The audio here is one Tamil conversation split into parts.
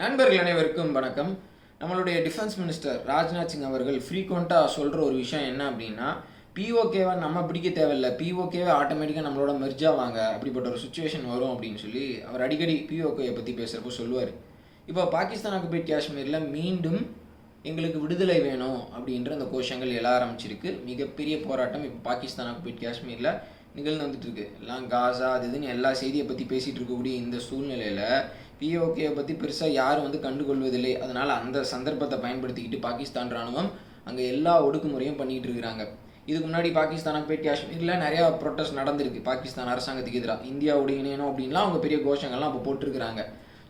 நண்பர்கள் அனைவருக்கும் வணக்கம். நம்மளுடைய டிஃபென்ஸ் மினிஸ்டர் ராஜ்நாத் சிங் அவர்கள் ஃப்ரீக்வெண்ட்டாக சொல்கிற ஒரு விஷயம் என்ன அப்படின்னா பிஓகேவை நம்ம பிடிக்க தேவையில்ல. பிஓகேவை ஆட்டோமேட்டிக்காக நம்மளோட மெர்ஜ் வாங்க. அப்படிப்பட்ட ஒரு சுச்சுவேஷன் வரும் அப்படின்னு சொல்லி அவர் அடிக்கடி பிஓகேயை பற்றி பேசுகிறப்போ சொல்லுவார். இப்போ பாகிஸ்தான் ஆக்குபைட் காஷ்மீரில் மீண்டும் எங்களுக்கு விடுதலை வேணும் அப்படின்ற அந்த கோஷங்கள் எழ ஆரம்பிச்சிருக்கு. மிகப்பெரிய போராட்டம் இப்போ பாகிஸ்தான் ஆக்குபைட் காஷ்மீரில் நிகழ்ந்து வந்துட்டு இருக்கு. எல்லாம் காசா அது இதுன்னு எல்லா செய்தியை பற்றி பேசிகிட்டு இருக்கக்கூடிய இந்த சூழ்நிலையில் பிஓகேவை பற்றி பெருசாக யாரும் வந்து கண்டுகொள்வதில்லை. அதனால் அந்த சந்தர்ப்பத்தை பயன்படுத்திக்கிட்டு பாகிஸ்தான் ராணுவம் அங்கே எல்லா ஒடுக்குமுறையும் பண்ணிகிட்டு இருக்கிறாங்க. இதுக்கு முன்னாடி பாகிஸ்தான் போய் காஷ்மீரில் நிறையா ப்ரொட்டஸ்ட் நடந்திருக்கு. பாகிஸ்தான் அரசாங்கத்துக்கு எதிராக இந்தியாவோட இணையணும் அப்படின்லாம் அவங்க பெரிய கோஷங்கள்லாம் அப்போ போட்டிருக்கிறாங்க.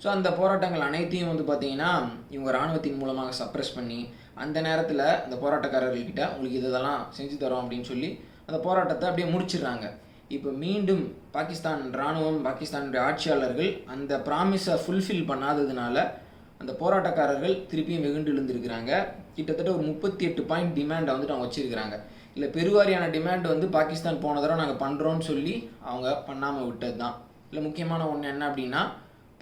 ஸோ அந்த போராட்டங்கள் அனைத்தையும் வந்து பார்த்தீங்கன்னா இவங்க ராணுவத்தின் மூலமாக சப்ரஸ் பண்ணி அந்த நேரத்தில் அந்த போராட்டக்காரர்கள்கிட்ட உங்களுக்கு இதெல்லாம் செஞ்சு தரோம் அப்படின்னு சொல்லி அந்த போராட்டத்தை அப்படியே முடிச்சிடுறாங்க. இப்போ மீண்டும் பாகிஸ்தான் ராணுவம் பாகிஸ்தானுடைய ஆட்சியாளர்கள் அந்த ப்ராமிஸை ஃபுல்ஃபில் பண்ணாததுனால அந்த போராட்டக்காரர்கள் திருப்பியும் வெகுண்டு எழுந்திருக்கிறாங்க. கிட்டத்தட்ட ஒரு முப்பத்தி எட்டு பாயிண்ட் டிமாண்டை வந்துட்டு அவங்க வச்சிருக்கிறாங்க. இல்லை பெருவாரியான டிமாண்ட் வந்து பாகிஸ்தான் போன தடவை நாங்கள் பண்ணுறோன்னு சொல்லி அவங்க பண்ணாமல் விட்டது தான் இல்லை முக்கியமான ஒன்று என்ன அப்படின்னா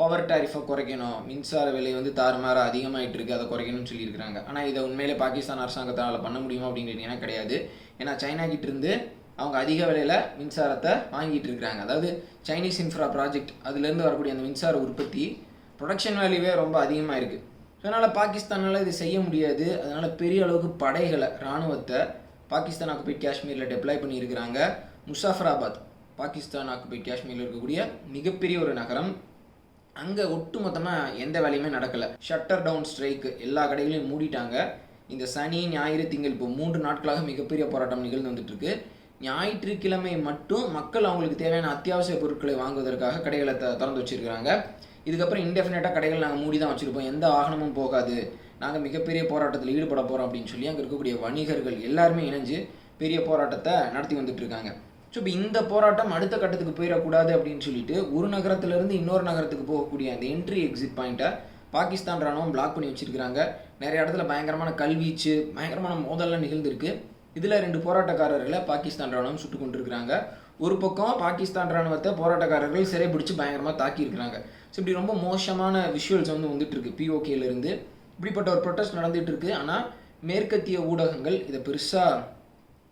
பவர் டாரிஃபை குறைக்கணும். மின்சார விலை வந்து தாறுமாற அதிகமாகிட்டு இருக்குது அதை குறைக்கணும்னு சொல்லியிருக்கிறாங்க. ஆனால் இதை உண்மையிலே பாகிஸ்தான் அரசாங்கத்தால் பண்ண முடியுமா அப்படின்னு கேட்டிங்கன்னா கிடையாது. ஏன்னா சைனா கிட்டிருந்து அவங்க அதிக விலையில் மின்சாரத்தை வாங்கிட்டு இருக்கிறாங்க. அதாவது சைனீஸ் இன்ஃப்ரா ப்ராஜெக்ட் அதுலேருந்து வரக்கூடிய அந்த மின்சார உற்பத்தி ப்ரொடக்ஷன் வேல்யூவே ரொம்ப அதிகமாக இருக்குது ஸோ அதனால் பாகிஸ்தானால் இது செய்ய முடியாது. அதனால் பெரிய அளவுக்கு படைகளை இராணுவத்தை பாகிஸ்தான் ஆக்குபைட் காஷ்மீரில் டெப்ளாய் பண்ணியிருக்கிறாங்க. முசாஃபராபாத் பாகிஸ்தான் ஆக்குபைட் காஷ்மீரில் இருக்கக்கூடிய மிகப்பெரிய ஒரு நகரம். அங்கே ஒட்டு மொத்தமாக எந்த வேலையுமே நடக்கலை. ஷட்டர் டவுன் ஸ்ட்ரைக்கு எல்லா கடைகளையும் மூடிட்டாங்க. இந்த சனி ஞாயிறு திங்கள் இப்போ மூன்று நாட்களாக மிகப்பெரிய போராட்டம் நிகழ்ந்து வந்துட்டுருக்கு ஞாயிற்றுக்கிழமை மட்டும் மக்கள் அவங்களுக்கு தேவையான அத்தியாவசிய பொருட்களை வாங்குவதற்காக கடைகளை த திறந்து வச்சிருக்கிறாங்க. இதுக்கப்புறம் இன்டெஃபினட்டாக கடைகள் நாங்கள் மூடி தான் வச்சுருப்போம். எந்த வாகனமும் போகாது. நாங்கள் மிகப்பெரிய போராட்டத்தில் ஈடுபட போகிறோம் அப்படின்னு சொல்லி அங்கே இருக்கக்கூடிய வணிகர்கள் எல்லாருமே இணைஞ்சு பெரிய போராட்டத்தை நடத்தி வந்துட்டுருக்காங்க ஸோ இப்போ இந்த போராட்டம் அடுத்த கட்டத்துக்கு போயிடக்கூடாது அப்படின்னு சொல்லிட்டு ஒரு நகரத்திலிருந்து இன்னொரு நகரத்துக்கு போகக்கூடிய அந்த என்ட்ரி எக்ஸிட் பாயிண்ட்டை பாகிஸ்தான் ராணுவம் பிளாக் பண்ணி வச்சுருக்கிறாங்க. நிறைய இடத்துல பயங்கரமான கல்வீச்சு பயங்கரமான மோதல்லாம் நிகழ்ந்திருக்கு. இதில் ரெண்டு போராட்டக்காரர்களை பாகிஸ்தான் ராணுவம் சுட்டு கொண்டிருக்கிறாங்க. ஒரு பக்கம் பாகிஸ்தான் ராணுவத்தை போராட்டக்காரர்கள் சிறைபிடிச்சு பயங்கரமாக தாக்கியிருக்கிறாங்க. ஸோ இப்படி ரொம்ப மோசமான விஷுவல்ஸ் வந்து வந்துட்டு இருக்கு இப்படிப்பட்ட ஒரு ப்ரொட்டஸ்ட் நடந்துட்டு இருக்கு ஆனால் மேற்கத்திய ஊடகங்கள் இதை பெருசாக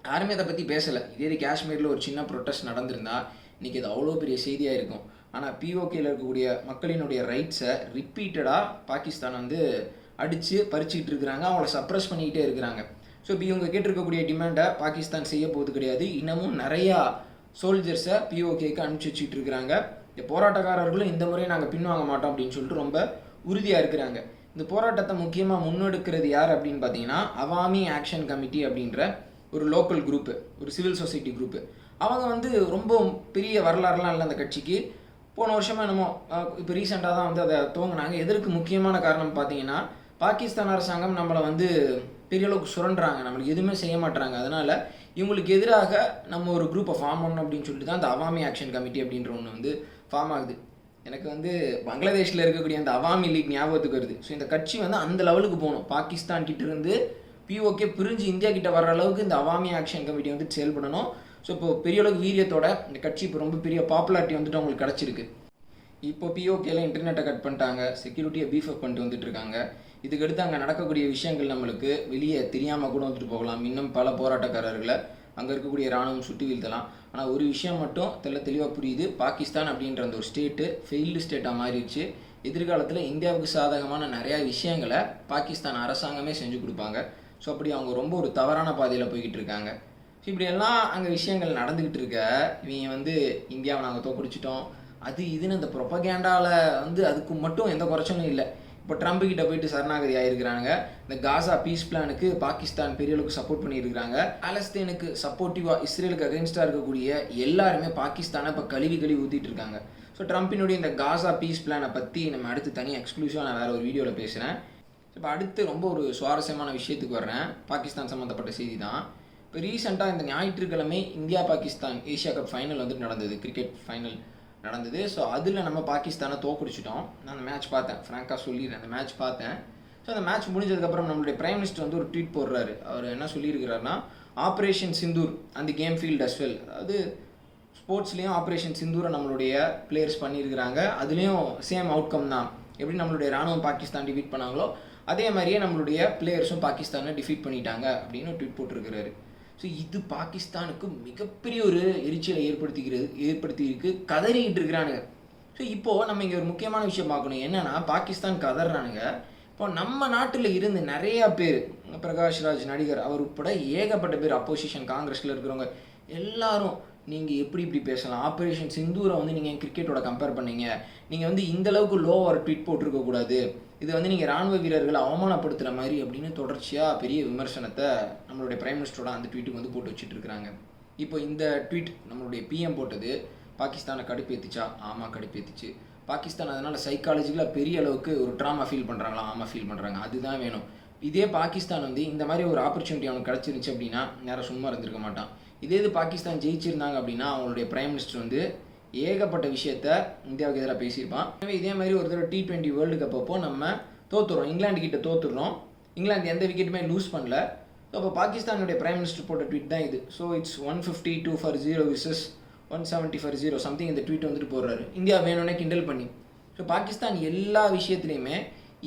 யாருமே அதை பற்றி பேசலை. இதே இது காஷ்மீரில் ஒரு சின்ன ப்ரொட்டஸ்ட் நடந்திருந்தா இன்றைக்கி இது அவ்வளோ பெரிய செய்தியாக இருக்கும். ஆனால் பிஓகேயில் இருக்கக்கூடிய மக்களினுடைய ரைட்ஸை ரிப்பீட்டடாக பாகிஸ்தான் வந்து அடித்து பறிச்சுக்கிட்டு இருக்கிறாங்க. அவங்கள சப்ரஸ் பண்ணிக்கிட்டே இருக்கிறாங்க. ஸோ இப்போ இவங்க கேட்டிருக்கக்கூடிய டிமாண்டை பாகிஸ்தான் செய்ய போவது கிடையாது. இன்னமும் நிறையா சோல்ஜர்ஸை பிஓகேக்கு அனுப்பிச்சி வச்சுட்டு இருக்கிறாங்க இந்த போராட்டக்காரர்களும் இந்த முறை நாங்கள் பின்வாங்க மாட்டோம் அப்படின்னு சொல்லிட்டு ரொம்ப உறுதியாக இருக்கிறாங்க. இந்த போராட்டத்தை முக்கியமாக முன்னெடுக்கிறது யார் அப்படின்னு பார்த்தீங்கன்னா அவாமி ஆக்ஷன் கமிட்டி அப்படின்ற ஒரு லோக்கல் குரூப்பு ஒரு சிவில் சொசைட்டி குரூப்பு அவங்க வந்து ரொம்ப பெரிய வரலாறுலாம் இல்லை அந்த கட்சிக்கு. போன வருஷமாக என்னமோ இப்போ ரீசெண்டாக தான் வந்து அதை துவங்கினாங்க. எதற்கு முக்கியமான காரணம் பார்த்தீங்கன்னா பாகிஸ்தான் அரசாங்கம் நம்மளை வந்து பெரிய அளவுக்கு சுரண்டுறாங்க. நம்மளுக்கு எதுவுமே செய்ய மாட்டாங்க அதனால் இவங்களுக்கு எதிராக நம்ம ஒரு குரூப்பை ஃபார்ம் பண்ணணும் அப்படின்னு சொல்லிட்டு தான் அந்த அவாமி ஆக்ஷன் கமிட்டி அப்படின்ற ஒன்று வந்து ஃபார்ம் ஆகுது. எனக்கு வந்து பங்களாதேஷில் இருக்கக்கூடிய அந்த அவாமி லீக் ஞாபகத்துக்கு வருது. ஸோ இந்த கட்சி வந்து அந்த லெவலுக்கு போகணும். பாகிஸ்தான் கிட்ட இருந்து பிஓகே பிரிஞ்சு இந்தியா கிட்ட வர்ற அளவுக்கு இந்த அவாமி ஆக்ஷன் கமிட்டி வந்து செயல்படணும். ஸோ இப்போ பெரிய அளவுக்கு வீரியத்தோட இந்த கட்சி இப்போ ரொம்ப பெரிய பாப்புலாரிட்டி வந்துட்டு அவங்களுக்கு கிடச்சிருக்கு. இப்போ பிஓகேல இன்டர்நெட்டை கட் பண்ணிட்டாங்க. செக்யூரிட்டியை பீஃப் அப் பண்ணிட்டு வந்துட்டு இருக்காங்க. இதுக்கடுத்து அங்கே நடக்கக்கூடிய விஷயங்கள் நம்மளுக்கு வெளியே தெரியாமல் கூட வந்துட்டு போகலாம். இன்னும் பல போராட்டக்காரர்களை அங்கே இருக்கக்கூடிய இராணுவம் சுட்டு வீழ்த்தலாம். ஆனால் ஒரு விஷயம் மட்டும் தெல்ல தெளிவாக புரியுது. பாகிஸ்தான் அப்படின்ற அந்த ஒரு ஸ்டேட்டு ஃபெயில்டு ஸ்டேட்டாக மாறிடுச்சு. எதிர்காலத்தில் இந்தியாவுக்கு சாதகமான நிறையா விஷயங்களை பாகிஸ்தான் அரசாங்கமே செஞ்சு கொடுப்பாங்க. ஸோ அப்படி அவங்க ரொம்ப ஒரு தவறான பாதையில் போய்கிட்டு இருக்காங்க. ஸோ இப்படியெல்லாம் அங்கே விஷயங்கள் நடந்துக்கிட்டு இருக்க இவங்க வந்து இந்தியாவை நாங்கள் தோக்கடிச்சிட்டோம் அது இதுன்னு இந்த ப்ரொபகேண்டாவில் வந்து அதுக்கு மட்டும் எந்த குறைச்சலும் இல்லை. இப்போ ட்ரம்ப் கிட்ட போயிட்டு சரணாகதி ஆயிருக்கிறாங்க இந்த காசா பீஸ் பிளானுக்கு பாகிஸ்தான் பெரிய அளவுக்கு சப்போர்ட் பண்ணியிருக்கிறாங்க. பாலஸ்தீனுக்கு சப்போர்ட்டிவாக இஸ்ரேலுக்கு அகேன்ஸ்டாக இருக்கக்கூடிய எல்லாருமே பாகிஸ்தானை இப்போ கழுவி கழுவி ஊற்றிட்டு இருக்காங்க. ஸோ ட்ரம்ப்பினுடைய இந்த காசா பீஸ் பிளானை பற்றி நம்ம அடுத்து தனியாக எக்ஸ்க்ளூசிவாக நான் வேறு ஒரு வீடியோவில் பேசுகிறேன் இப்போ அடுத்து ரொம்ப ஒரு சுவாரஸ்யமான விஷயத்துக்கு வர்றேன். பாகிஸ்தான் சம்மந்தப்பட்ட செய்தி தான். இப்போ ரீசெண்டாக இந்த ஞாயிற்றுக்கிழமை India Pakistan Asia cup final வந்துட்டு நடந்தது. கிரிக்கெட் ஃபைனல் நடந்தது. ஸோ அதில் நம்ம பாகிஸ்தானை தோக்குடிச்சிட்டோம். நான் அந்த மேட்ச் பார்த்தேன். ஃப்ராங்காக சொல்லிடுறேன். அந்த மேட்ச் பார்த்தேன். ஸோ அந்த மேட்ச் முடிஞ்சதுக்கப்புறம் நம்மளுடைய பிரைம் மினிஸ்டர் வந்து ஒரு ட்வீட் போடுறாரு. அவர் என்ன சொல்லியிருக்கிறாருன்னா ஆப்ரேஷன் சிந்தூர் அந்த கேம் ஃபீல்ட் அஸ் வெல் அதாவது ஸ்போர்ட்ஸ்லேயும் ஆப்ரேஷன் சிந்தூரை நம்மளுடைய பிளேயர்ஸ் பண்ணியிருக்கிறாங்க. அதுலேயும் சேம் அவுட்கம் தான். எப்படி நம்மளுடைய ராணுவம் பாகிஸ்தான் டிஃபீட் பண்ணாங்களோ அதே மாதிரியே நம்மளுடைய பிளேயர்ஸும் பாகிஸ்தானை டிஃபீட் பண்ணிட்டாங்க அப்படின்னு ட்வீட் போட்டிருக்கிறாரு. ஸோ இது பாகிஸ்தானுக்கு மிகப்பெரிய ஒரு எரிச்சலை ஏற்படுத்திக்கிறது ஏற்படுத்தியிருக்கு. கதறிக்கிட்டு இருக்கிறானுங்க ஸோ இப்போது நம்ம இங்கே ஒரு முக்கியமான விஷயம் பார்க்கணும். என்னென்னா பாகிஸ்தான் கதறானுங்க இப்போ நம்ம நாட்டில் இருந்து நிறையா பேர் பிரகாஷ் ராஜ் நடிகர் அவர் உட்பட ஏகப்பட்ட பேர் அப்போசிஷன் காங்கிரஸில் இருக்கிறவங்க எல்லாரும் நீங்கள் எப்படி இப்படி பேசலாம்? ஆப்ரேஷன் சிந்தூரை வந்து நீங்கள் கிரிக்கெட்டோட கம்பேர் பண்ணீங்க. நீங்கள் வந்து இந்த அளவுக்கு லோ ஒரு ட்வீட் போட்டிருக்கக்கூடாது. இது வந்து நீங்கள் ராணுவ வீரர்களை அவமானப்படுத்துகிற மாதிரி அப்படின்னு தொடர்ச்சியாக பெரிய விமர்சனத்தை நம்மளுடைய பிரைம் மினிஸ்டரோட அந்த ட்வீட்டுக்கு வந்து போட்டு வச்சுட்டு இருக்கிறாங்க இப்போ இந்த ட்வீட் நம்மளுடைய பிஎம் போட்டது பாகிஸ்தானை கடுப்பேத்துச்சா? ஆமாம் கடுப்பேத்துச்சு. பாகிஸ்தான் அதனால் சைக்காலஜிக்கலாக பெரிய அளவுக்கு ஒரு ட்ராமா ஃபீல் பண்ணுறாங்களா ஆமாம் ஃபீல் பண்ணுறாங்க அதுதான் வேணும். இதே பாகிஸ்தான் வந்து இந்த மாதிரி ஒரு ஆப்பர்ச்சுனிட்டி அவனுக்கு கிடச்சிருந்துச்சு அப்படின்னா நேரம் சும்மா இருந்திருக்க மாட்டான். இதே இது பாகிஸ்தான் ஜெயிச்சிருந்தாங்க அப்படின்னா அவங்களுடைய பிரைம் மினிஸ்டர் வந்து ஏகப்பட்ட விஷயத்த இந்தியாவுக்கு எதிராக பேசியிருப்பான். எனவே இதே மாதிரி ஒரு தடவை டி ட்வெண்ட்டி வேர்ல்டு கப் அப்போ நம்ம தோத்துறோம். இங்கிலாந்து கிட்ட தோத்துடுறோம் இங்கிலாந்து எந்த விக்கெட்டுமே லூஸ் பண்ணல. ஸோ அப்போ பாகிஸ்தானுடைய பிரைம் மினிஸ்டர் போட்ட ட்வீட் தான் இது. So it's one fifty two for zero versus one seventy for zero something இந்த ட்வீட் வந்துட்டு போடுறாரு. இந்தியா வேணும்னே கிண்டல் பண்ணி. ஸோ பாகிஸ்தான் எல்லா விஷயத்துலையுமே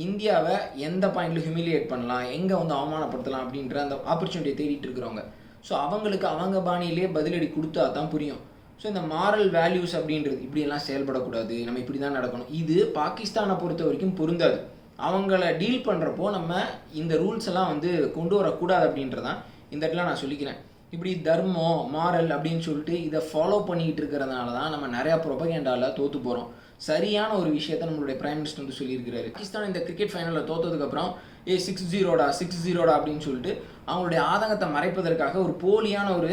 இந்தியாவை எந்த பாயிண்டில் ஹியூமிலியேட் பண்ணலாம் எங்கே வந்து அவமானப்படுத்தலாம் அப்படின்ற அந்த ஆப்பர்ச்சுனிட்டியை தேடிட்டு இருக்கிறவங்க. ஸோ அவங்களுக்கு அவங்க பாணியிலேயே பதிலடி கொடுத்தா தான் புரியும். ஸோ இந்த மாரல் வேல்யூஸ் அப்படின்றது இப்படியெல்லாம் செயல்படக்கூடாது. நம்ம இப்படி தான் நடக்கணும். இது பாகிஸ்தானை பொறுத்த வரைக்கும் பொருந்தாது. அவங்கள டீல் பண்ணுறப்போ நம்ம இந்த ரூல்ஸ் எல்லாம் வந்து கொண்டு வரக்கூடாது அப்படின்றதான் இந்த இடத்துல நான் சொல்லிக்கிறேன். இப்படி தர்மம் மாரல் அப்படின்னு சொல்லிட்டு இதை ஃபாலோ பண்ணிக்கிட்டு இருக்கிறதுனால தான் நம்ம நிறையா ப்ரொபகேண்டாவில் தோற்று போகிறோம் சரியான ஒரு விஷயத்த நம்மளுடைய பிரைம் மினிஸ்டர் வந்து சொல்லியிருக்கிறாரு. பாகிஸ்தான் இந்த கிரிக்கெட் ஃபைனலில் தோத்ததுக்கப்புறம் ஏ சிக்ஸ் ஜீரோடா சிக்ஸ் ஜீரோடா அப்படின்னு சொல்லிட்டு அவங்களுடைய ஆதங்கத்தை மறைப்பதற்காக ஒரு போலியான ஒரு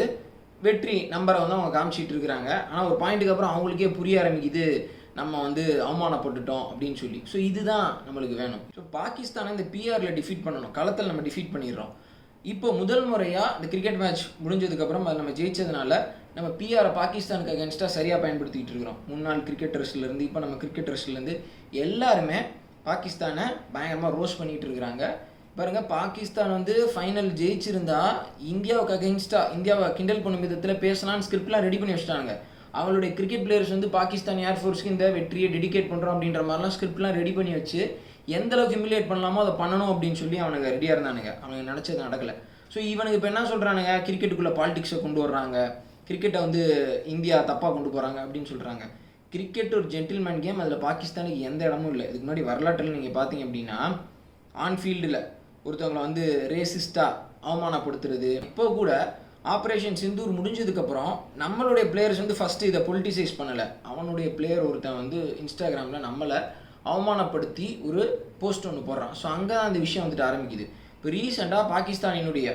வெற்றி நம்பரை வந்து அவங்க காமிச்சிட்டு இருக்கிறாங்க. ஆனால் ஒரு பாயிண்ட்டுக்கு அப்புறம் அவங்களுக்கே புரிய ஆரம்பிக்குது நம்ம வந்து அவமானப்பட்டுட்டோம் அப்படின்னு சொல்லி. ஸோ இதுதான் நம்மளுக்கு வேணும். ஸோ பாகிஸ்தானை இந்த பிஆரில் டிஃபீட் பண்ணணும். களத்தில் நம்ம டிஃபீட் பண்ணிடுறோம். இப்போ முதல் முறையாக இந்த கிரிக்கெட் மேட்ச் முடிஞ்சதுக்கப்புறம் அது நம்ம ஜெயிச்சதுனால நம்ம பிஆரை பாகிஸ்தானுக்கு அகேன்ஸ்டாக சரியாக பயன்படுத்திக்கிட்டு இருக்கிறோம். முன்னாள் கிரிக்கெட்டர்ஸ்லேருந்து இப்போ நம்ம கிரிக்கெட்டர்ஸ்லேருந்து எல்லாருமே பாகிஸ்தானை பயங்கரமாக ரோஸ் பண்ணிகிட்டு இருக்கிறாங்க. பாருங்க பாகிஸ்தான் வந்து ஃபைனல் ஜெயிச்சிருந்தா இந்தியாவுக்கு அகெயின்ஸ்டாக இந்தியாவை கிண்டல் பண்ணும் விதத்தில் பேசலாம்னு ஸ்கிரிப்ட்லாம் ரெடி பண்ணி வச்சிட்டாங்க அவளுடைய கிரிக்கெட் பிளேயர்ஸ் வந்து பாகிஸ்தான் ஏர்ஃபோர்ஸ்க்கு இந்த வெற்றியை டெடிகேட் பண்ணுறோம் அப்படின்ற மாதிரிலாம் ஸ்கிரிப்ட்லாம் ரெடி பண்ணி வச்சு எந்த அளவுக்கு ஹிமிலேட் பண்ணலாமோ அதை பண்ணணும் அப்படின்னு சொல்லி அவனுங்க ரெடியாக இருந்தானுங்க. அவனுக்கு நினச்சது நடக்கலை. ஸோ இவனுக்கு இப்போ என்ன சொல்கிறானுங்க கிரிக்கெட்டுக்குள்ளே பாலிடிக்ஸை கொண்டு வர்றாங்க. கிரிக்கெட்டை வந்து இந்தியா தப்பாக கொண்டு போகிறாங்க அப்படின்னு சொல்கிறாங்க கிரிக்கெட் ஒரு ஜென்டில்மேன் கேம் அதில் பாகிஸ்தானுக்கு எந்த இடமும் இல்லை. இதுக்கு முன்னாடி வரலாற்றில் நீங்கள் பார்த்தீங்க அப்படின்னா ஆன்ஃபீல்டில் ஒருத்தவங்களை வந்து ரேசிஸ்டாக அவமானப்படுத்துறது. இப்போ கூட ஆப்ரேஷன் சிந்தூர் முடிஞ்சதுக்கப்புறம் நம்மளுடைய பிளேயர்ஸ் வந்து ஃபஸ்ட்டு இதை பொலிட்டிசைஸ் பண்ணலை. அவனுடைய பிளேயர் ஒருத்தன் வந்து இன்ஸ்டாகிராமில் நம்மளை அவமானப்படுத்தி ஒரு போஸ்ட் ஒன்று போடுறான். ஸோ அங்கே தான் அந்த விஷயம் வந்துட்டு ஆரம்பிக்குது. இப்போ ரீசெண்டாக பாகிஸ்தானினுடைய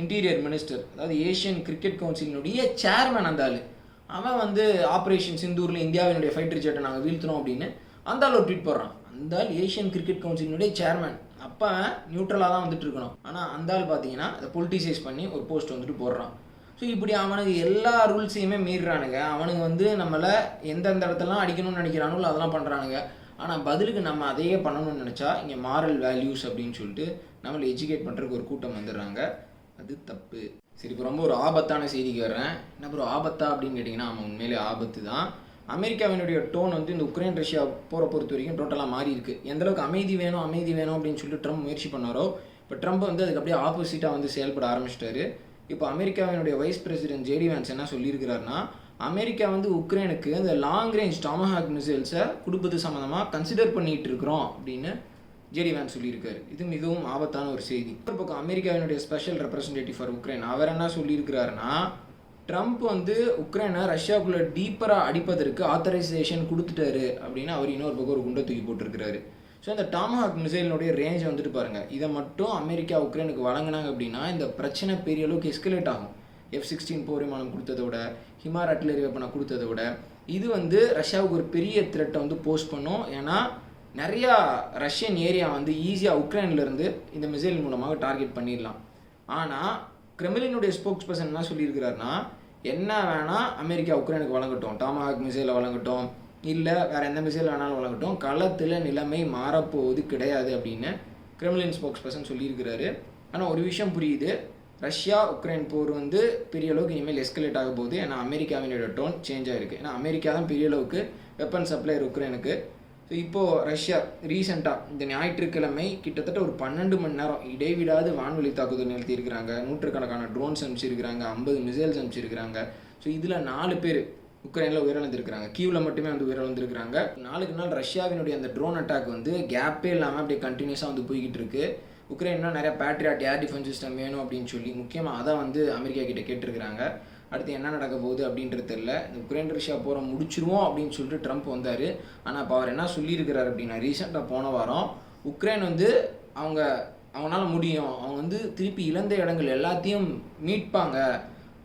இன்டீரியர் மினிஸ்டர் அதாவது ஏஷியன் கிரிக்கெட் கவுன்சிலினுடைய சேர்மேன் அந்த ஆள். அவன் வந்து ஆப்ரேஷன் சிந்தூரில் இந்தியாவினுடைய ஃபைட்டர் ஜெட்டை நாங்கள் வீழ்த்தினோம் அப்படின்னு அந்த ஆள் ஒரு ட்வீட் போடுறான். அந்த ஆள் ஏஷியன் கிரிக்கெட் கவுன்சிலினுடைய சேர்மேன் அப்போ நியூட்ரலாக தான் வந்துட்டு இருக்கணும். ஆனால் அந்த ஆள் பார்த்தீங்கன்னா அதை பொலிட்டிசைஸ் பண்ணி ஒரு போஸ்ட் வந்துட்டு போடுறான். ஸோ இப்படி அவனுக்கு எல்லா ரூல்ஸையுமே மீறுறானுங்க. அவனுங்க வந்து நம்மளை எந்தெந்த இடத்துலலாம் அடிக்கணும்னு நினைக்கிறானுங்களோ அதெல்லாம் பண்ணுறானுங்க ஆனால் பதிலுக்கு நம்ம அதையே பண்ணணும்னு நினச்சா இங்கே மாரல் வேல்யூஸ் அப்படின்னு சொல்லிட்டு நம்மளை எஜுகேட் பண்ணுறதுக்கு ஒரு கூட்டம் வந்துடுறாங்க. அது தப்பு. சரி இப்போ ரொம்ப ஒரு ஆபத்தான செய்திக்கு வர்றேன். என்ன ஒரு ஆபத்தா அப்படின்னு கேட்டிங்கன்னா அவன் உண்மையிலே ஆபத்து தான் அமெரிக்காவினுடைய டோன் வந்து இந்த உக்ரைன் ரஷ்யா போகிற பொறுத்த வரைக்கும் டோட்டலாக மாறி இருக்கு. எந்தளவுக்கு அமைதி வேணும் அமைதி வேணும் அப்படின்னு சொல்லிட்டு ட்ரம்ப் முயற்சி பண்ணாரோ இப்போ ட்ரம்ப் வந்து அதுக்கு அப்படியே ஆப்போசிட்டாக வந்து செயல்பட ஆரம்பிச்சிட்டாரு. இப்போ அமெரிக்காவினுடைய வைஸ் பிரசிடென்ட் ஜேடி வேன்ஸ் என்ன சொல்லியிருக்கிறாருன்னா அமெரிக்கா வந்து உக்ரைனுக்கு இந்த லாங் ரேஞ்ச் டாமஹாக் மிசைல்ஸை கொடுப்பது சம்மந்தமாக கன்சிடர் பண்ணிட்டு இருக்கிறோம் அப்படின்னு ஜேடி வேன் சொல்லியிருக்காரு. இது மிகவும் ஆபத்தான ஒரு செய்தி. ஒரு பக்கம் அமெரிக்காவினுடைய ஸ்பெஷல் ரெப்ரசன்டேட்டிவ் ஃபார் உக்ரைன் அவர் என்ன சொல்லியிருக்கிறாருன்னா ட்ரம்ப் வந்து உக்ரைனை ரஷ்யாவுக்குள்ளே டீப்பராக அடிப்பதற்கு ஆத்தரைசேஷன் கொடுத்துட்டாரு அப்படின்னு அவர் இன்னொரு பக்கம் ஒரு குண்டை தூக்கி போட்டிருக்கிறாரு. ஸோ இந்த டாமஹாக் மிசைலினுடைய ரேஞ்சை வந்துட்டு பாருங்கள் இதை மட்டும் அமெரிக்கா உக்ரைனுக்கு வழங்கினாங்க அப்படின்னா இந்த பிரச்சனை பெரிய அளவுக்கு எஸ்கலேட் ஆகும். எஃப் சிக்ஸ்டீன் போர் விமானம் கொடுத்ததை விட ஹிமார் அட்லரி வெப்பனை கொடுத்ததை விட இது வந்து ரஷ்யாவுக்கு ஒரு பெரிய த்ரெட்டை வந்து போஸ்ட் பண்ணும். ஏன்னா நிறையா ரஷ்யன் ஏரியா வந்து ஈஸியாக உக்ரைன்லேருந்து இந்த மிசைல் மூலமாக டார்கெட் பண்ணிடலாம். ஆனால் கிரெம்லினுடைய ஸ்போக்ஸ் பர்சன் என்ன சொல்லியிருக்கிறாருன்னா என்ன வேணால் அமெரிக்கா உக்ரைனுக்கு வழங்கட்டும் டாமஹாக் மிசைலை வழங்கட்டும் இல்லை வேறு எந்த மிசைல் வேணாலும் வழங்கட்டும் களத்தில் நிலைமை மாறப்போவது கிடையாது அப்படின்னு கிரெம்லின் ஸ்போக்ஸ் பர்சன் சொல்லியிருக்கிறாரு. ஆனால் ஒரு விஷயம் புரியுது. ரஷ்யா உக்ரைன் போர் வந்து பெரிய அளவுக்கு இனிமேல் எஸ்கலேட் ஆக போகுது. ஏன்னா அமெரிக்காவினோட டோன் சேஞ்ச் ஆகிருக்கு ஏன்னா அமெரிக்கா தான் பெரிய அளவுக்கு வெப்பன் சப்ளையர் உக்ரைனுக்கு. இப்போது ரஷ்யா ரீசெண்டாக இந்த ஞாயிற்றுக்கிழமை கிட்டத்தட்ட ஒரு பன்னெண்டு மணி நேரம் இடைவிடாது வான்வெளி தாக்குதல் நிறுத்தியிருக்கிறாங்க நூற்றுக்கணக்கான ட்ரோன்ஸ் அனுப்பிச்சிருக்கிறாங்க ஐம்பது மிசைல்ஸ் அனுப்பிச்சிருக்கிறாங்க. ஸோ இதில் நாலு பேர் உக்ரைனில் உயிரிழந்திருக்கிறாங்க. கீவில் மட்டுமே வந்து உயிரிழந்திருக்கிறாங்க. நாளுக்கு நாள் ரஷ்யாவினுடைய அந்த ட்ரோன் அட்டாக் வந்து கேப்பே இல்லாமல் அப்படியே கண்டினியூஸாக வந்து போய்கிட்டு இருக்கு. உக்ரைன்னா நிறைய பேட்ரியாட் ஏர் டிஃபென்ஸ் சிஸ்டம் வேணும் அப்படின்னு சொல்லி முக்கியமாக அதை வந்து அமெரிக்கா கிட்ட கேட்டிருக்கிறாங்க. அடுத்து என்ன நடக்க போகுது அப்படின்றது தெரில இந்த உக்ரைன் ரஷ்யா போகிற முடிச்சிருவோம் அப்படின்னு சொல்லிட்டு ட்ரம்ப் வந்தார். ஆனால் இப்போ அவர் என்ன சொல்லியிருக்கிறார் அப்படின்னா ரீசெண்டாக போன வாரம் உக்ரைன் வந்து அவங்க அவங்களால முடியும். அவங்க வந்து திருப்பி இழந்த இடங்கள் எல்லாத்தையும் மீட்பாங்க.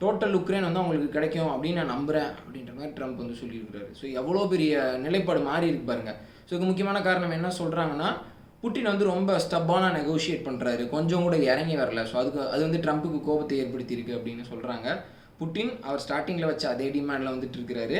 டோட்டல் உக்ரைன் வந்து அவங்களுக்கு கிடைக்கும் அப்படின்னு நான் நம்புகிறேன் அப்படின்ற மாதிரி ட்ரம்ப் வந்து சொல்லியிருக்கிறாரு. ஸோ எவ்வளோ பெரிய நிலைப்பாடு மாறி இருக்கு பாருங்க. ஸோ இதுக்கு முக்கியமான காரணம் என்ன சொல்கிறாங்கன்னா புட்டின் வந்து ரொம்ப ஸ்டப்பான நெகோஷியேட் பண்ணுறாரு கொஞ்சம் கூட இறங்கி வரல. ஸோ அதுக்கு அது வந்து ட்ரம்ப்புக்கு கோபத்தை ஏற்படுத்தியிருக்கு அப்படின்னு சொல்கிறாங்க புட்டின் அவர் ஸ்டார்டிங்கில் வச்ச அதே டிமாண்டில் வந்துட்டு இருக்கிறாரு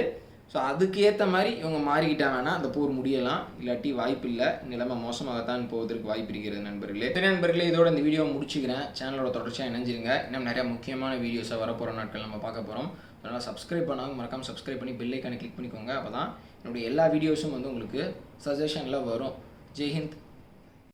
ஸோ அதுக்கு ஏற்ற மாதிரி இவங்க மாறிக்கிட்டாங்கன்னா அந்த போர் முடியலாம். இல்லாட்டி வாய்ப்பு இல்லை. நிலைமை மோசமாகத்தான் போவதற்கு வாய்ப்பு இருக்கிறது நண்பர்களே. சரி நண்பர்களே இதோட இந்த வீடியோ முடிச்சுக்கிறேன். சேனலோட தொடர்ச்சியாக இணைஞ்சிருங்க. இன்னும் நிறையா முக்கியமான வீடியோஸை வரப்போகிற நாட்கள் நம்ம பார்க்க போகிறோம் அதனால் சப்ஸ்கிரைப் பண்ணாங்க மறக்காமல் சப்ஸ்கிரைப் பண்ணி பெல் கிளிக் பண்ணிக்கோங்க. அப்போ தான் என்னுடைய எல்லா வீடியோஸும் வந்து உங்களுக்கு சஜஷனில் வரும். ஜெய்ஹிந்த்